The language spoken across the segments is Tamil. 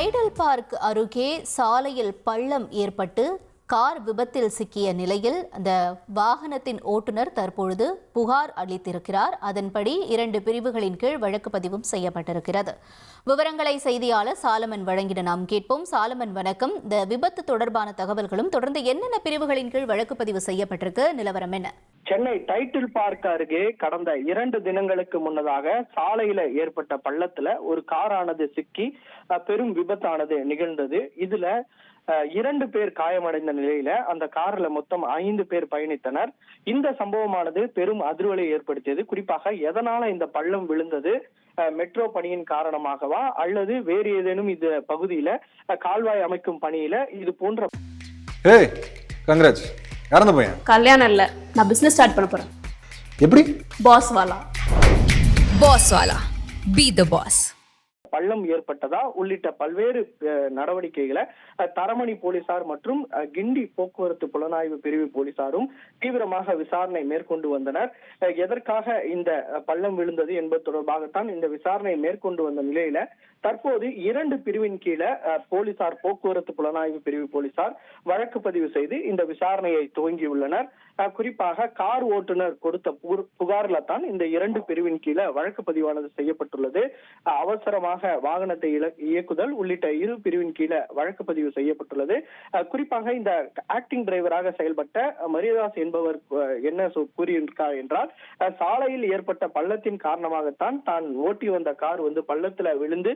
டைடல் பார்க் அருகே சாலையில் பள்ளம் ஏற்பட்டு கார் விபத்தில் சிக்கிய நிலையில் அந்த வாகனத்தின் ஓட்டுநர் தற்பொழுது புகார் அளித்திருக்கிறார். அதன்படி இரண்டு பிரிவுகளின் கீழ் வழக்கு பதிவும் செய்யப்பட்டிருக்கிறது. விவரங்களை செய்தியாளர் சாலமன் வழங்கிட நாம் கேட்போம். சாலமன் வணக்கம். இந்த விபத்து தொடர்பான தகவல்களும் தொடர்ந்து என்னென்ன பிரிவுகளின் கீழ் வழக்கு பதிவு செய்யப்பட்டிருக்கு? நிலவரம் என்ன? சென்னை டைட்டில் பார்க் அருகே கடந்த இரண்டு தினங்களுக்கு முன்னதாக சாலையில ஏற்பட்ட பள்ளத்துல ஒரு காரானது சிக்கி பெரும் விபத்தானது நிகழ்ந்தது. இதுல இரண்டு பேர் காயமடைந்த நிலையில அந்த கார்ல மொத்தம் ஐந்து பேர் பயணித்தனர். இந்த சம்பவமானது பெரும் அதிர்வலை ஏற்படுத்தியது. குறிப்பாக எதனால இந்த பள்ளம் விழுந்தது? மெட்ரோ பணியின் காரணமாகவா? அல்லது வேறு ஏதேனும் இந்த பகுதியில கால்வாய் அமைக்கும் பணியில இது போன்ற கங்கராஜ். அந்த பையன். கல்யாணம் இல்ல. நான் பிசினஸ் ஸ்டார்ட் பண்ண போறேன். எப்படி? பாஸ் வாலா. Boss Wala. Be the boss. பள்ளம் ஏற்பட்டதா? உள்ளிட்ட பல்வேறு நடவடிக்கைகளை தரமணி போலீசார் மற்றும் கிண்டி போக்குவரத்து புலனாய்வு பிரிவு போலீசாரும் தீவிரமாக விசாரணை மேற்கொண்டு வந்தனர். எதற்காக இந்த பள்ளம் விழுந்தது என்பது தொடர்பாகத்தான் இந்த விசாரணை மேற்கொண்டு வந்த நிலையில தற்போது இரண்டு பிரிவின் கீழே போலீசார் போக்குவரத்து புலனாய்வு பிரிவு போலீசார் வழக்கு பதிவு செய்து இந்த விசாரணையை துவங்கியுள்ளனர். குறிப்பாக கார் ஓட்டுநர் கொடுத்த புகார்- புகார்ல தான் இந்த இரண்டு பிரிவின் கீழே வழக்கு பதிவானது செய்யப்பட்டுள்ளது. அவசரமாக அவசரமாக வாகனத்தை இயக்குதல் உள்ளிட்ட இரு பிரிவின் கீழே வழக்கு பதிவு செய்யப்பட்டுள்ளது. குறிப்பாக இந்த ஆக்டிங் டிரைவராக செயல்பட்ட மரியதாஸ் என்பவர் என்ன கூறியிருக்கார் என்றால் சாலையில் ஏற்பட்ட பள்ளத்தின் காரணமாகத்தான் தான் ஓட்டி வந்த கார் வந்து பள்ளத்தில் விழுந்து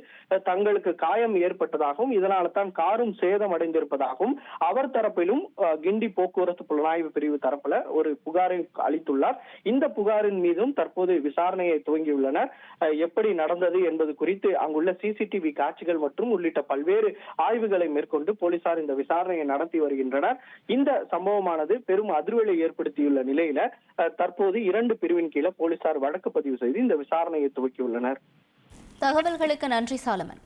தங்களுக்கு காயம் ஏற்பட்டதாகவும் இதனால தான் காரும் சேதம் அடைந்திருப்பதாகவும் அவர் தரப்பிலும் கிண்டி போக்குவரத்து புலனாய்வு பிரிவு தரப்புல ஒரு புகாரை அளித்துள்ளார். இந்த புகாரின் மீதும் தற்போது விசாரணையை துவங்கியுள்ளனர். எப்படி நடந்தது என்பது குறித்து அங்கு அங்குள்ள சிசிடிவி காட்சிகள் மற்றும் உள்ளிட்ட பல்வேறு ஆய்வுகளை மேற்கொண்டு போலீசார் இந்த விசாரணையை நடத்தி வருகின்றனர். இந்த சம்பவமானது பெரும் அதிர்வலை ஏற்படுத்தியுள்ள நிலையில தற்போது இரண்டு பிரிவின் கீழே போலீசார் வழக்கு பதிவு செய்து இந்த விசாரணையை துவக்கியுள்ளனர். தகவல்களுக்கு நன்றி சாலமன்.